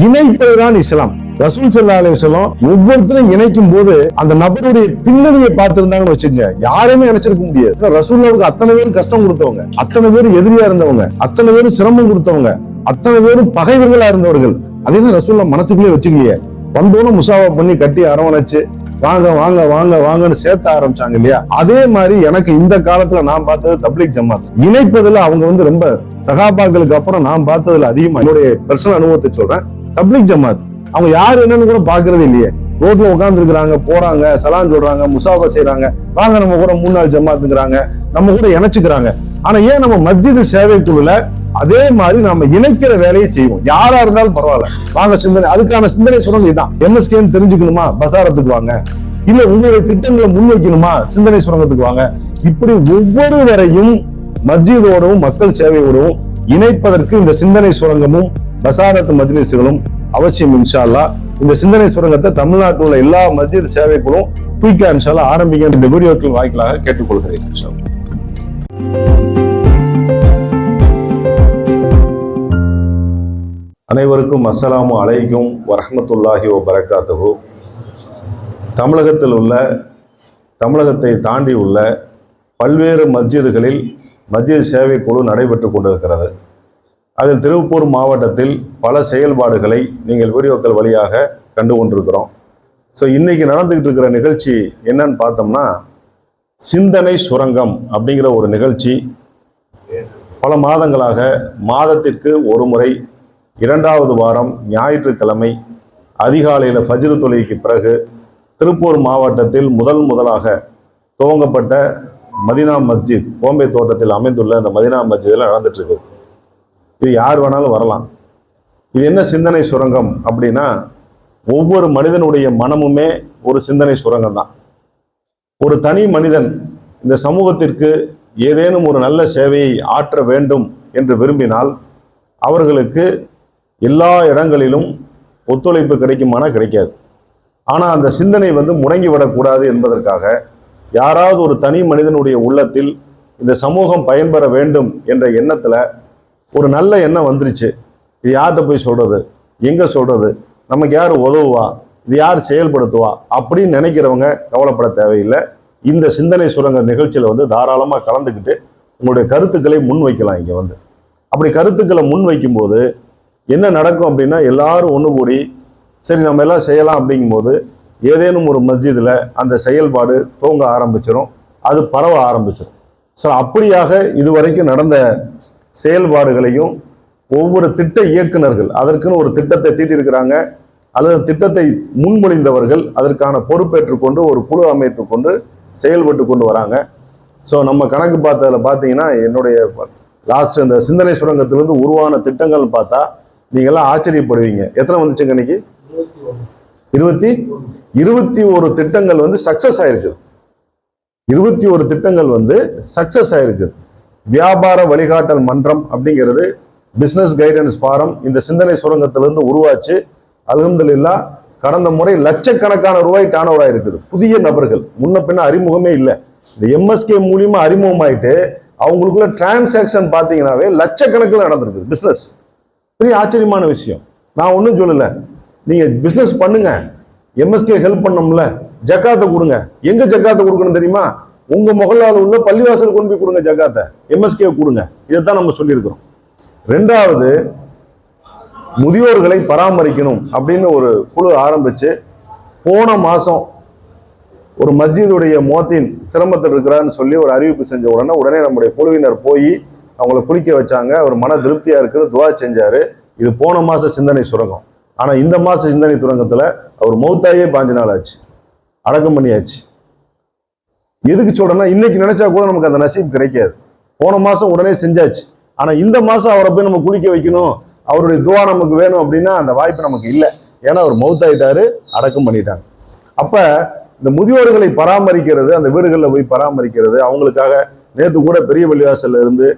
இணைப்பதுதான் இஸ்லாம். ரசூல் சல்லா அலிஸ்லாம் ஒவ்வொருத்தரும் இணைக்கும் போது அந்த நபருடைய பின்னணியை பார்த்திருந்தாங்கன்னு வச்சுங்க யாருமே நினைச்சிருக்க முடியாது. ரசூல்லாவுக்கு அத்தனை பேரும் கஷ்டம் கொடுத்தவங்க. அத்தனை பேரும் எதிரியா இருந்தவங்க. அத்தனை பேரும் சிரமம் கொடுத்தவங்க. அத்தனை பேரும் பகைவர்களா இருந்தவர்கள். அதே தான் ரசூல்லா மனசுக்குள்ளே வச்சுக்கலையே. வந்தோன்னு முசாவா பண்ணி கட்டி அரவணைச்சு வாங்க வாங்க வாங்க வாங்கன்னு சேர்த்த ஆரம்பிச்சாங்க இல்லையா? அதே மாதிரி எனக்கு இந்த காலத்துல நான் பார்த்தது தப்லீக் ஜமாத். இணைப்பதுல அவங்க வந்து ரொம்ப சகாபாக்களுக்கு அப்புறம் நான் பார்த்ததுல அதிகமா என்னுடைய பர்சனல் அனுபவத்தை சொல்றேன். தப்ளிக் ஜமாத். அவங்க யார் என்னன்னு கூட பாக்குறது இல்லையே. ரோட்ல உட்காந்துருக்குறாங்க போறாங்க சலான் சொல்றாங்க முசாபா செய்றாங்க. வாங்க நம்ம கூட மூணு நாள் ஜமாத்துக்கிறாங்க நம்ம கூட இணைச்சுக்கிறாங்க. ஆனா ஏன் நம்ம மஸ்ஜித் சேவை குழுல அதே மாதிரி நம்ம இணைக்கிற வேலையை செய்வோம். யாரா இருந்தாலும் பரவாயில்ல. வாங்க சிந்தனை. அதுக்கான சிந்தனை சுரங்கம் இதுதான். எம்எஸ்கேன்னு தெரிஞ்சுக்கணுமா? பசாரத்துக்கு வாங்க. இல்ல உங்களுடைய திட்டங்களை முன்வைக்கணுமா? சிந்தனை சுரங்கத்துக்கு வாங்க. இப்படி ஒவ்வொருவரையும் மஸ்ஜிதோடவும் மக்கள் சேவையோடவும் இணைப்பதற்கு இந்த சிந்தனை சுரங்கமும் பசாரத் மஜ்லிஸ்களும் அவசியம் இன்ஷால்லா. இந்த சிந்தனை சுரங்கத்தை தமிழ்நாட்டில் உள்ள எல்லா மஸ்ஜித் சேவைகளும் குயிக்கா இன்ஷால்லா ஆரம்பிக்க இந்த வீடியோக்கள் வாய்க்கலாக கேட்டுக்கொள்கிறேன் அனைவருக்கும் அஸ்ஸலாமு அலைக்கும் வரஹ்மத்துல்லாஹி வபரகாத்துஹு. தமிழகத்தில் உள்ள தமிழகத்தை தாண்டி உள்ள பல்வேறு மஸ்ஜிதுகளில் மஸ்ஜித் சேவை குழு நடைபெற்று கொண்டிருக்கிறது. அதில் திருப்பூர் மாவட்டத்தில் பல செயல்பாடுகளை நீங்கள் வீடியோக்கள் வழியாக கண்டு கொண்டிருக்கிறோம். ஸோ இன்றைக்கி நடந்துக்கிட்டு இருக்கிற நிகழ்ச்சி என்னன்னு பார்த்தோம்னா சிந்தனை சுரங்கம் அப்படிங்கிற ஒரு நிகழ்ச்சி. பல மாதங்களாக மாதத்திற்கு ஒரு முறை இரண்டாவது வாரம் ஞாயிற்றுக்கிழமை அதிகாலையில் ஃபஜ்ரு தொழுகைக்கு பிறகு திருப்பூர் மாவட்டத்தில் முதல் முதலாக துவங்கப்பட்ட மதினா மஸ்ஜித் கோம்பை தோட்டத்தில் அமைந்துள்ள அந்த மதினா மஸ்ஜிதில் நடந்துட்டுருக்குது இது யார் வேணாலும் வரலாம். இது என்ன சிந்தனை சுரங்கம் அப்படின்னா ஒவ்வொரு மனிதனுடைய மனமுமே ஒரு சிந்தனை சுரங்கம் தான். ஒரு தனி மனிதன் இந்த சமூகத்திற்கு ஏதேனும் ஒரு நல்ல சேவையை ஆற்ற வேண்டும் என்று விரும்பினால் அவர்களுக்கு எல்லா இடங்களிலும் ஒத்துழைப்பு கிடைக்குமானா கிடைக்காது. ஆனால் அந்த சிந்தனை வந்து முடங்கி விடக்கூடாது என்பதற்காக யாராவது ஒரு தனி மனிதனுடைய உள்ளத்தில் இந்த சமூகம் பயன்பெற வேண்டும் என்ற எண்ணத்தில் ஒரு நல்ல எண்ணம் வந்துருச்சு. இது யார்கிட்ட போய் சொல்கிறது எங்கே சொல்கிறது நமக்கு யார் உதவுவா? இது யார் செயல்படுத்துவா? அப்படின்னு நினைக்கிறவங்க கவலைப்பட தேவையில்லை. இந்த சிந்தனை சுரங்க நிகழ்ச்சியில் வந்து தாராளமாக கலந்துக்கிட்டு உங்களுடைய கருத்துக்களை முன் வைக்கலாம் இங்கே வந்து. அப்படி கருத்துக்களை முன் வைக்கும்போது என்ன நடக்கும் அப்படின்னா எல்லாரும் ஒன்று கூடி சரி நம்ம எல்லாம் செய்யலாம் அப்படிங்கும்போது ஏதேனும் ஒரு மஸ்ஜிதில் அந்த செயல்பாடு தூங்க ஆரம்பிச்சிடும் அது பரவ ஆரம்பிச்சிடும் ஸோ அப்படியாக இதுவரைக்கும் நடந்த செயல்பாடுகளையும் ஒவ்வொரு திட்ட இயக்குனர்கள் அதற்குன்னு ஒரு திட்டத்தை தீட்டியிருக்கிறாங்க அல்லது திட்டத்தை முன்மொழிந்தவர்கள் அதற்கான பொறுப்பேற்றுக்கொண்டு ஒரு குழு அமைத்து கொண்டு செயல்பட்டு கொண்டு வராங்க. ஸோ நம்ம கணக்கு பார்த்ததில் பார்த்தீங்கன்னா என்னுடைய லாஸ்ட் இந்த சிந்தனை சுரங்கத்திலிருந்து உருவான திட்டங்கள் பார்த்தா நீங்கள்லாம் ஆச்சரியப்படுவீங்க. எத்தனை வந்துச்சுங்க இன்னைக்கு? இருபத்தி இருபத்தி ஒரு திட்டங்கள் வந்து சக்ஸஸ் ஆயிருக்குது இருபத்தி ஒரு திட்டங்கள் வந்து சக்ஸஸ் ஆயிருக்குது வியாபார வழிகாட்டல் மன்றம் அப்படிங்கிறது பிஸ்னஸ் கைடன்ஸ் ஃபாரம் இந்த சிந்தனை சுரங்கத்திலிருந்து உருவாச்சு. அல்ஹம்துலில்லா கடந்த முறை லட்சக்கணக்கான ரூபாய் டர்ன் ஓவர் ஆயிருக்குது. புதிய நபர்கள் முன்ன பின்ன அறிமுகமே இல்லை. இந்த எம்எஸ்கே மூலியமா அறிமுகமாயிட்டு அவங்களுக்குள்ள டிரான்சாக்ஷன் பார்த்தீங்கன்னாவே லட்சக்கணக்கில் நடந்திருக்குது பிஸ்னஸ் பெரிய ஆச்சரியமான விஷயம். நான் ஒன்றும் சொல்லலை. நீங்கள் பிஸ்னஸ் பண்ணுங்க. எம்எஸ்கே ஹெல்ப் பண்ணோம்ல. ஜக்காத்தை கொடுங்க. எங்கே ஜக்காத்தை கொடுக்கணும் தெரியுமா? உங்க முகலால் உள்ள பள்ளிவாசல் கொண்டு போய் கொடுங்க ஜக்காத்தை. எம்எஸ்கே கொடுங்க. இதைத்தான் நம்ம சொல்லியிருக்கிறோம். ரெண்டாவது முதியோர்களை பராமரிக்கணும் அப்படின்னு ஒரு குழு ஆரம்பிச்சு போன மாதம் ஒரு மஸ்ஜிதுடைய மோத்தின் சிரமத்தில் இருக்கிறான்னு சொல்லி ஒரு அறிவிப்பு செஞ்ச உடனே உடனே நம்முடைய குழுவினர் போய் அவங்கள குளிக்க வச்சாங்க. அவர் மன திருப்தியாக இருக்கிற துவா செஞ்சார். இது போன மாத சிந்தனை சுரங்கம். ஆனால் இந்த மாத சிந்தனை சுரங்கத்தில் அவர் மௌத்தாயே பாஞ்சு நாள் ஆச்சு. அடக்கம் பண்ணியாச்சு. எதுக்கு சொல்றேன்னா இன்னைக்கு நினைச்சா கூட நமக்கு அந்த நசீப் கிடைக்காது. போன மாசம் உடனே செஞ்சாச்சு. ஆனா இந்த மாசம் அவரை போய் நம்ம குளிக்க வைக்கணும் அவருடைய துவா நமக்கு வேணும் அப்படின்னா அந்த வாய்ப்பு நமக்கு இல்லை. ஏன்னா அவர் மௌத்தாயிட்டாரு அடக்கம் பண்ணிட்டாங்க. அப்ப இந்த முதியோர்களை பராமரிக்கிறது அந்த வீடுகளில் போய் பராமரிக்கிறது அவங்களுக்காக நேற்று கூட பெரிய பள்ளிவாசல்ல இருந்து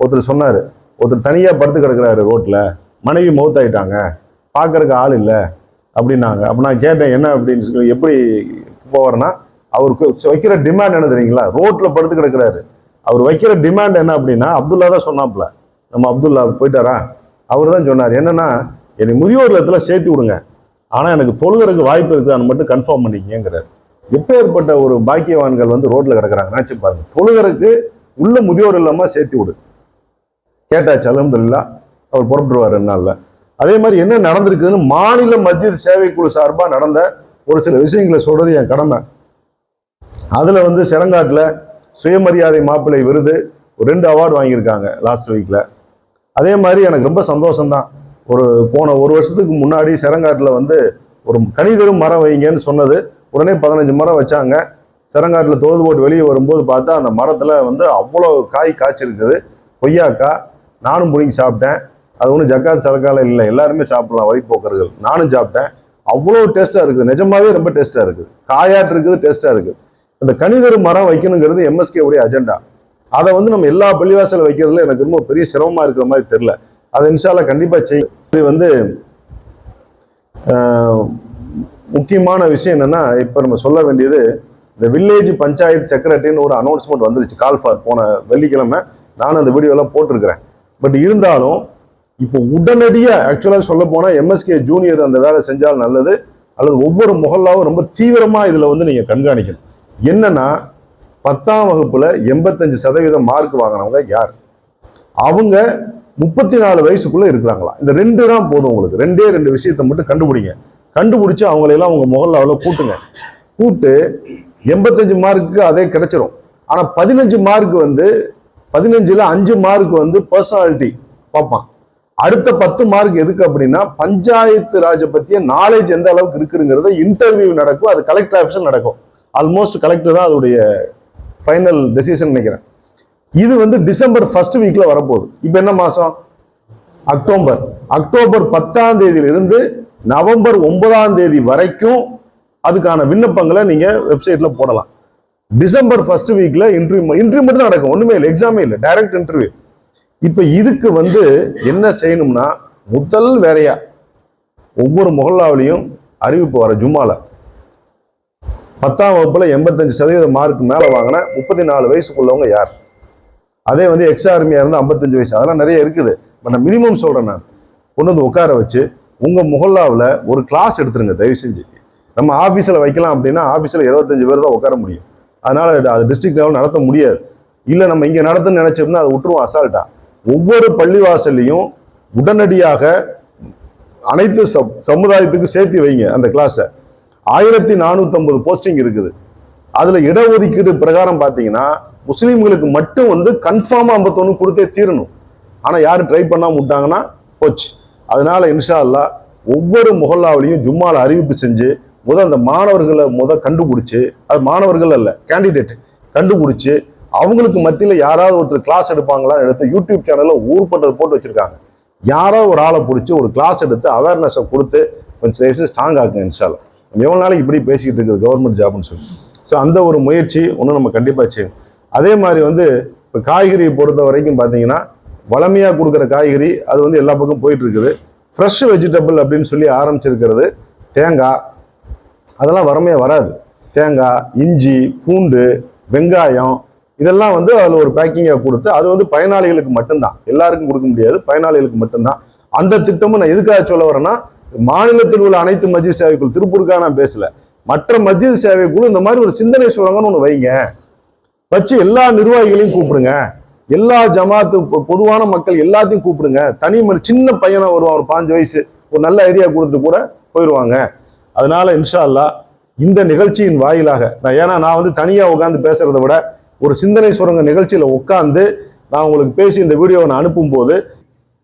ஒருத்தர் சொன்னார். ஒருத்தர் தனியாக படுத்து கிடக்குறாரு ரோட்டில் மனைவி மௌத்தாயிட்டாங்க. பார்க்கறக்கு ஆள் இல்லை. அப்படின்னாங்க. அப்போ நான் கேட்டேன் என்ன அப்படின்னு சொல்லி எப்படி போவார்னா அவருக்கு வைக்கிற டிமாண்ட் என்ன தெரியுங்களா? ரோட்டில் படுத்து கிடக்குறாரு. அவர் வைக்கிற டிமாண்ட் என்ன அப்படின்னா அப்துல்லா தான் சொன்னாப்ல. நம்ம அப்துல்லா போயிட்டாரா? அவர் தான் சொன்னார். என்னன்னா என்னை முதியோர் இடத்துல சேர்த்து விடுங்க. ஆனால் எனக்கு தொழுகிறதுக்கு வாய்ப்பு இருக்குதான்னு மட்டும் கன்ஃபார்ம் பண்ணிக்கங்கிறார் எப்பேற்பட்ட ஒரு பாக்கியவான்கள் வந்து ரோட்டில் கிடக்குறாங்க நினச்சி பாருங்க. தொழுகிறதுக்கு உள்ள முதியோர் இல்லாமல் சேர்த்து விடு. கேட்டாச்சு அலமதுல்லா அவர் புறப்படுவார் என்னால் அதே மாதிரி என்ன நடந்திருக்குதுன்னு மாநில மஸ்ஜித் சேவை குழு நடந்த ஒரு சில விஷயங்களை சொல்கிறது என் கடமை. அதில் வந்து செரங்காட்டில் சுயமரியாதை மாப்பிள்ளை விருது ஒரு ரெண்டு அவார்டு வாங்கியிருக்காங்க லாஸ்ட் வீக்கில் அதே மாதிரி எனக்கு ரொம்ப சந்தோஷம்தான். ஒரு போன ஒரு வருஷத்துக்கு முன்னாடி செரங்காட்டில் வந்து ஒரு கனிதரும் மரம் வைங்கன்னு சொன்னது. உடனே பதினஞ்சு மரம் வச்சாங்க. செரங்காட்டில் தொழுது போட்டு வெளியே வரும்போது பார்த்தா அந்த மரத்தில் வந்து அவ்வளோ காய் காய்ச்சிருக்குது. கொய்யாக்காய் நானும் பிடிங்கி சாப்பிட்டேன். அது ஒன்றும் ஜக்காத் சதக்கால இல்லை எல்லாருமே சாப்பிடலாம் வழிபோக்கர்கள் நானும் சாப்பிட்டேன். அவ்வளோ டேஸ்ட்டாக இருக்குது. நிஜமாவே ரொம்ப டேஸ்ட்டாக இருக்குது. காயாட்டு இருக்குது டேஸ்ட்டாக இருக்குது. இந்த கனிதரு மரம் வைக்கணுங்கிறது எம்எஸ்கே உடைய அஜெண்டா அதை வந்து நம்ம எல்லா பள்ளிவாசல வைக்கிறதுல எனக்கு ரொம்ப பெரிய சிரமமாக இருக்கிற மாதிரி தெரில அதை இன்ஷால கண்டிப்பாக செய்ய வந்து முக்கியமான விஷயம் என்னென்னா இப்போ நம்ம சொல்ல வேண்டியது இந்த வில்லேஜ் பஞ்சாயத்து செக்ரட்டரின்னு ஒரு அனௌன்ஸ்மெண்ட் வந்துருச்சு கால் ஃபார் போன வெள்ளிக்கிழமை. நானும் அந்த வீடியோலாம் போட்டிருக்கிறேன். பட் இருந்தாலும் இப்போ உடனடியாக ஆக்சுவலாக சொல்ல போனால் எம்எஸ்கே ஜூனியர் அந்த வேலை செஞ்சால் நல்லது அல்லது ஒவ்வொரு முகல்லாவும் ரொம்ப தீவிரமாக இதில் வந்து நீங்கள் கண்காணிக்கணும். என்னன்னா பத்தாம் வகுப்புல எண்பத்தஞ்சு சதவீதம் மார்க் வாங்கினவங்க யார்? அவங்க முப்பத்தி நாலு வயசுக்குள்ள இருக்கிறாங்களா? இந்த ரெண்டு தான் போதும் உங்களுக்கு. ரெண்டே ரெண்டு விஷயத்தை மட்டும் கண்டுபிடிங்க. கண்டுபிடிச்சு அவங்களையெல்லாம் உங்க அவ்வளோ கூட்டுங்க. கூட்டு எண்பத்தஞ்சு மார்க்குக்கு அதே கிடைச்சிரும். ஆனா பதினஞ்சு மார்க் வந்து பதினஞ்சுல அஞ்சு மார்க் வந்து பர்சனாலிட்டி பார்ப்பான். அடுத்த பத்து மார்க் எதுக்கு அப்படின்னா பஞ்சாயத்து ராஜை பத்திய நாலேஜ் எந்த அளவுக்கு இருக்குங்கிறத இன்டர்வியூ நடக்கும். அது கலெக்டர் ஆஃபீஸில் நடக்கும். ஆல்மோஸ்ட் கலெக்டர் தான் அதோடைய ஃபைனல் டெசிஷன் நினைக்கிறேன். இது வந்து டிசம்பர் ஃபர்ஸ்ட் வீக்கில் வரப்போகுது. இப்போ என்ன மாதம் அக்டோபர் அக்டோபர் பத்தாம் தேதியிலிருந்து நவம்பர் ஒன்பதாம் தேதி வரைக்கும் அதுக்கான விண்ணப்பங்களை நீங்கள் வெப்சைட்டில் போடலாம். டிசம்பர் ஃபர்ஸ்ட் வீக்கில் இன்டர்வியூ இன்டர்வியூ மட்டும் தான் நடக்கும். ஒன்றுமே இல்லை. எக்ஸாமே இல்லை. டைரக்ட் இன்டர்வியூ இப்போ இதுக்கு வந்து என்ன செய்யணும்னா முதல் வேறையா ஒவ்வொரு முகல்லாவிலையும் அறிவிப்பு வர ஜும்மாவில் பத்தாம் வகுப்பில் எண்பத்தஞ்சு சதவீத மார்க் மேலே வாங்கின முப்பத்தி நாலு வயசுக்குள்ளவங்க யார்? அதே வந்து எக்ஸ் ஆர்மியாக இருந்தால் ஐம்பத்தஞ்சு வயசு. அதெல்லாம் நிறைய இருக்குது. பட் நான் மினிமம் சொல்கிறேன் நான். கொண்டு வந்து உட்கார வச்சு உங்கள் முகல்லாவில் ஒரு கிளாஸ் எடுத்துருங்க தயவு செஞ்சு. நம்ம ஆஃபீஸில் வைக்கலாம் அப்படின்னா ஆஃபீஸில் இருபத்தஞ்சு பேர் தான் உட்கார முடியும். அதனால் அது டிஸ்ட்ரிக்ட் லெவல் நடத்த முடியாது. இல்லை நம்ம இங்கே நடத்துன்னு நினச்சோம்னா அது விட்டுருவோம் அசால்ட்டாக ஒவ்வொரு பள்ளிவாசல்லையும் உடனடியாக அனைத்து சமுதாயத்துக்கு சேர்த்து வைங்க அந்த கிளாஸை ஆயிரத்தி நானூற்றம்பது போஸ்டிங் இருக்குது. அதில் இடஒதுக்கீடு பிரகாரம் பார்த்தீங்கன்னா முஸ்லீம்களுக்கு மட்டும் வந்து கன்ஃபார்மாக ஐம்பத்தொன்று கொடுத்தே தீரணும். ஆனால் யார் ட்ரை பண்ணாமல் விட்டாங்கன்னா போச்சு. அதனால இன்ஷா அல்லா ஒவ்வொரு முகல்லாவிலையும் ஜும்மாவில் அறிவிப்பு செஞ்சு முத அந்த மாணவர்களை முத கண்டுபிடிச்சி அது மாணவர்கள் அல்ல கேண்டிடேட் கண்டுபிடிச்சி அவங்களுக்கு மத்தியில் யாராவது ஒருத்தர் கிளாஸ் எடுப்பாங்களான்னு எடுத்து யூடியூப் சேனலில் ஊர்பட்டது போட்டு வச்சுருக்காங்க. யாரோ ஒரு ஆளை பிடிச்சி ஒரு கிளாஸ் எடுத்து அவேர்னஸை கொடுத்து கொஞ்சம் ஸ்ட்ராங் ஆகுங்க இன்ஷால்லாம் எவ்வளோ நாளைக்கு இப்படி பேசிக்கிட்டு இருக்குது? கவர்மெண்ட் ஜாப்னு சொல்லி. ஸோ அந்த ஒரு முயற்சி ஒன்று நம்ம கண்டிப்பாக செய்யணும். அதே மாதிரி வந்து இப்போ காய்கறியை பொறுத்த வரைக்கும் பார்த்தீங்கன்னா வளமையாக கொடுக்குற காய்கறி அது வந்து எல்லா பக்கம் போயிட்டு இருக்குது. ஃப்ரெஷ் வெஜிடபிள் அப்படின்னு சொல்லி ஆரம்பிச்சிருக்கிறது தேங்காய். அதெல்லாம் வரமையாக வராது. தேங்காய் இஞ்சி பூண்டு வெங்காயம் இதெல்லாம் வந்து அதில் ஒரு பேக்கிங்காக கொடுத்து அது வந்து பயனாளிகளுக்கு மட்டும்தான். எல்லாருக்கும் கொடுக்க முடியாது பயனாளிகளுக்கு மட்டும்தான். அந்த திட்டமும் நான் எதுக்காக சொல்ல வரேன்னா மாநிலத்தில் உள்ள அனைத்து மஸ்ஜித் சேவைக்குழு திருப்பூருக்காக நான் பேசல. மற்ற மஸ்ஜித் சேவைக்குழு இந்த மாதிரி ஒரு சிந்தனை சுரங்கன்னு ஒன்று வைங்க. வச்சு எல்லா நிர்வாகிகளையும் கூப்பிடுங்க. எல்லா ஜமாத்து பொ- பொதுவான மக்கள் எல்லாத்தையும் கூப்பிடுங்க. தனி மனி- சின்ன பையனை வருவான் ஒரு பாஞ்சு வயசு ஒரு நல்ல ஐடியா கொடுத்துட்டு கூட போயிடுவாங்க அதனால இன்ஷா அல்லாஹ் இந்த நிகழ்ச்சியின் வாயிலாக நான் ஏன்னா நான் வந்து தனியாக உட்காந்து பேசுறத விட ஒரு சிந்தனை சுரங்க நிகழ்ச்சியில் உட்காந்து நான் உங்களுக்கு பேசி இந்த வீடியோவை நான் அனுப்பும்போது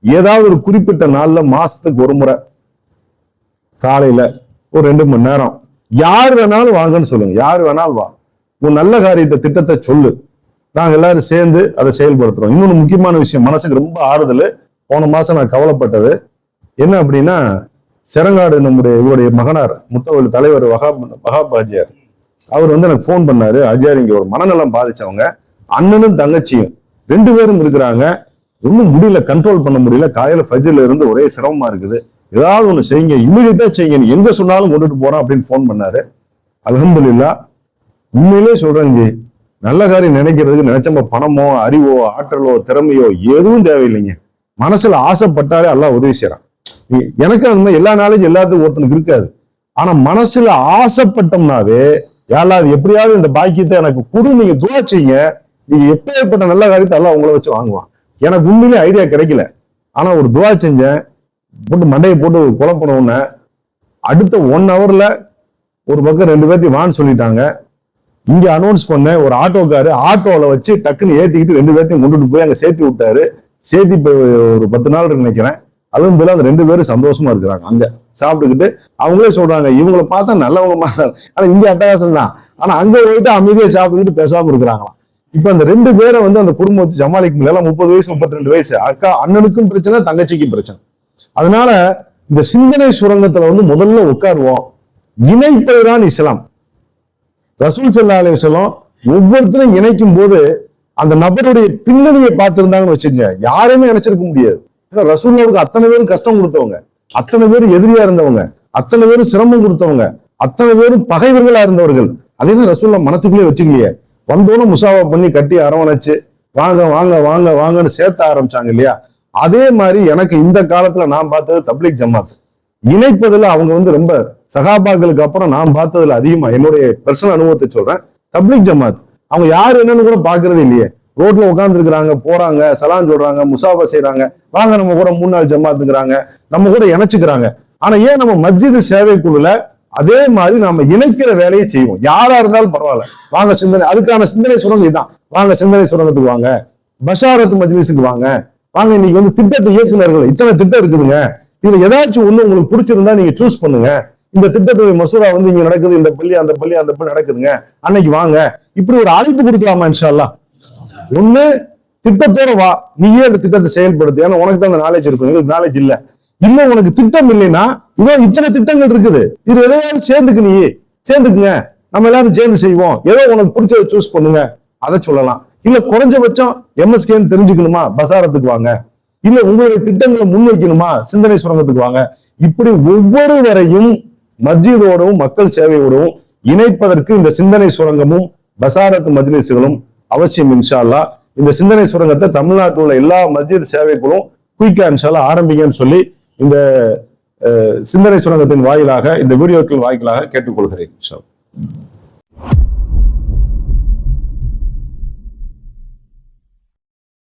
ஏதாவது ஒரு குறிப்பிட்ட நாளில் மாதத்துக்கு ஒரு முறை காலையில் ஒரு ரெண்டு மணி நேரம். யார் வேணாலும் வாங்கன்னு சொல்லுங்க. யார் வேணாலும் வா. உன் நல்ல காரியத்தை திட்டத்தை சொல்லு. நாங்கள் எல்லாரும் சேர்ந்து அதை செயல்படுத்துறோம். இன்னொன்று முக்கியமான விஷயம் மனசுக்கு ரொம்ப ஆறுதல். போன மாதம் நான் கவலைப்பட்டது. என்ன அப்படின்னா செரங்காடு நம்முடைய இவருடைய மகனார் முத்தவழி தலைவர் வகாப் வகாப் ஆஜியார் அவர் வந்து எனக்கு ஃபோன் பண்ணாரு. அஜியார் இங்கே ஒரு மனநலம் பாதிச்சவங்க. அண்ணனும் தங்கச்சியும். ரெண்டு பேரும் இருக்கிறாங்க. ஒன்றும் முடியல கண்ட்ரோல் பண்ண முடியல. காலையில் ஃபஜ்ஜில் இருந்து ஒரே சிரமமாக இருக்குது. ஏதாவது ஒன்று செய்யுங்க இம்மிடியட்டாக செய்யுங்க நீ சொன்னாலும் கொண்டுட்டு போகிறேன் அப்படின்னு ஃபோன் பண்ணாரு. அல்ஹம்துலில்லாஹ் உண்மையிலே சொல்கிறேன் ஜி நல்ல காரியம் நினைக்கிறதுக்கு நினைச்சம்ப பணமோ அறிவோ ஆற்றலோ திறமையோ எதுவும் தேவையில்லைங்க. மனசில் ஆசைப்பட்டாலே எல்லாம் உதவி செய்கிறான் எனக்கு அந்த மாதிரி எல்லா நாலேஜ் எல்லாத்துக்கும் ஒருத்தனுக்கு இருக்காது. ஆனால் மனசில் ஆசைப்பட்டோம்னாவே யாராவது எப்படியாவது இந்த பாக்கியத்தை எனக்கு கொடு நீங்கள் துவா செய்யுங்க. நீங்கள் எப்பேற்பட்ட நல்ல காரியத்தை எல்லாம் உங்களை வச்சு வாங்குவான். எனக்கு உண்மையிலே ஐடியா கிடைக்கல. ஆனால் ஒரு துவா செஞ்சேன். போட்டு மண்டையை போட்டு குழப்பின அடுத்த ஒன் ஹவரில் ஒரு பக்கம் ரெண்டு பேர்த்தையும் வான்னு சொல்லிட்டாங்க. இங்கே அனௌன்ஸ் பண்ண ஒரு ஆட்டோக்காரு ஆட்டோவில் வச்சு டக்குன்னு ஏற்றிக்கிட்டு ரெண்டு பேர்த்தையும் கொண்டுட்டு போய் அங்கே சேர்த்து விட்டாரு. சேர்த்து இப்போ ஒரு பத்து நாள் நினைக்கிறேன். அதுவும் போல அந்த ரெண்டு பேரும் சந்தோஷமா இருக்கிறாங்க அங்க. சாப்பிட்டுக்கிட்டு அவங்களே சொல்றாங்க இவங்கள பார்த்தா நல்லவங்க மாதிரி ஆனா இங்க அட்டகாசம் தான். ஆனா அங்க போயிட்டு அமைதியா சாப்பிட்டுக்கிட்டு பேசாம இருக்கிறாங்களாம். இப்ப அந்த ரெண்டு பேரை வந்து அந்த குடும்பம் சமாளிக்க முடியல. முப்பது வயசு முப்பத்தி ரெண்டு வயசு. அக்கா அண்ணனுக்கும் பிரச்சனை தங்கச்சிக்கும் பிரச்சனை. அதனால இந்த சிந்தனை சுரங்கத்துல வந்து முதல்ல உட்காருவோம். இணைப்பதுதான் இஸ்லாம். ரசூல் சல்லா சொல்லம் ஒவ்வொருத்தரும் இணைக்கும் போது அந்த நபருடைய பின்னணியை பார்த்திருந்தாங்கன்னு வச்சுக்கோங்க. யாருமே நினைச்சிருக்க முடியாது. ஏன்னா ரசூல்லாவுக்கு அத்தனை பேரும் கஷ்டம் கொடுத்தவங்க. அத்தனை பேரும் எதிரியா இருந்தவங்க. அத்தனை பேரும் சிரமம் கொடுத்தவங்க. அத்தனை பேரும் பகைவர்களா இருந்தவர்கள். அதையும் ரசூல்லா மனசுக்குள்ளே வச்சுக்கலையே. வந்தோன்னு முசாவா பண்ணி கட்டி அரவணைச்சு வாங்க வாங்க வாங்க வாங்கன்னு சேர்த்த ஆரம்பிச்சாங்க இல்லையா? அதே மாதிரி எனக்கு இந்த காலத்துல நான் பார்த்தது தப்ளிக் ஜமாத் இணைப்பதுல அவங்க வந்து ரொம்ப சகாபாக்களுக்கு அப்புறம் நான் பார்த்ததுல அதிகமா என்னுடைய பர்சனல் அனுபவத்தை சொல்றேன். தப்ளிக் ஜமாத் அவங்க யார் என்னன்னு கூட பாக்குறது இல்லையே. ரோட்ல உட்காந்துருக்குறாங்க போறாங்க சலான் சொல்றாங்க முசாஃபா செய்றாங்க. வாங்க நம்ம கூட மூணு நாள் ஜமாத்துக்கிறாங்க. நம்ம கூட இணைச்சுக்கிறாங்க. ஆனா ஏன் நம்ம மஸ்ஜித் சேவைக்குழுல அதே மாதிரி நாம இணைக்கிற வேலையை செய்வோம்? யாரா இருந்தாலும் பரவாயில்ல. வாங்க சிந்தனை. அதுக்கான சிந்தனை சுரங்கம் இதுதான் வாங்க சிந்தனை சுரங்கத்துக்கு வாங்க. பஷாரத் மஜ்லிஸுக்கு வாங்க. வாங்க இன்னைக்கு வந்து திட்டத்தை இயக்குநர்கள் இத்தனை திட்டம் இருக்குதுங்க. இதுல ஏதாச்சும் ஒண்ணு உங்களுக்கு பிடிச்சிருந்தா நீங்க சூஸ் பண்ணுங்க. இந்த திட்டத்துடைய மசூரா வந்து இங்க நடக்குது இந்த பள்ளி அந்த பள்ளி அந்த பள்ளி நடக்குதுங்க. அன்னைக்கு வாங்க. இப்படி ஒரு அழைப்பு கொடுக்கலாமா இன்ஷால்லா ஒண்ணு திட்டத்தோட வா. நீயே அந்த திட்டத்தை செயல்படுத்து. ஏன்னா உனக்கு தான் அந்த நாலேஜ் இருக்கும். எங்களுக்கு நாலேஜ் இல்ல. இன்னும் உனக்கு திட்டம் இல்லைன்னா இதோ இத்தனை திட்டங்கள் இருக்குது. இது எதையாவது சேர்ந்துக்கு நீ சேர்ந்துக்குங்க. நம்ம எல்லாரும் சேர்ந்து செய்வோம். ஏதோ உனக்கு பிடிச்சதை சூஸ் பண்ணுங்க. அதை சொல்லலாம். இல்ல குறைஞ்சபட்சம் எம்எஸ்கேன்னு தெரிஞ்சுக்கணுமா? பசாரத்துக்கு வாங்க. இல்ல உங்களுடைய திட்டங்களை முன்வைக்கணுமா? சிந்தனை சுரங்கத்துக்கு வாங்க. இப்படி ஒவ்வொருவரையும் மஸ்ஜிதோடவும் மக்கள் சேவையோடவும் இணைப்பதற்கு இந்த சிந்தனை சுரங்கமும் பசாரத்து மஜ்லிஸுகளும் அவசியம் இன்ஷா இந்த சிந்தனை சுரங்கத்தை தமிழ்நாட்டில் உள்ள எல்லா மஸ்ஜித் சேவைகளும் குயிக்கா இன்ஷால்லா ஆரம்பிங்கன்னு சொல்லி இந்த சிந்தனை சுரங்கத்தின் வாயிலாக இந்த வீடியோக்களின் வாயிலாக கேட்டுக்கொள்கிறேன் இன்ஷா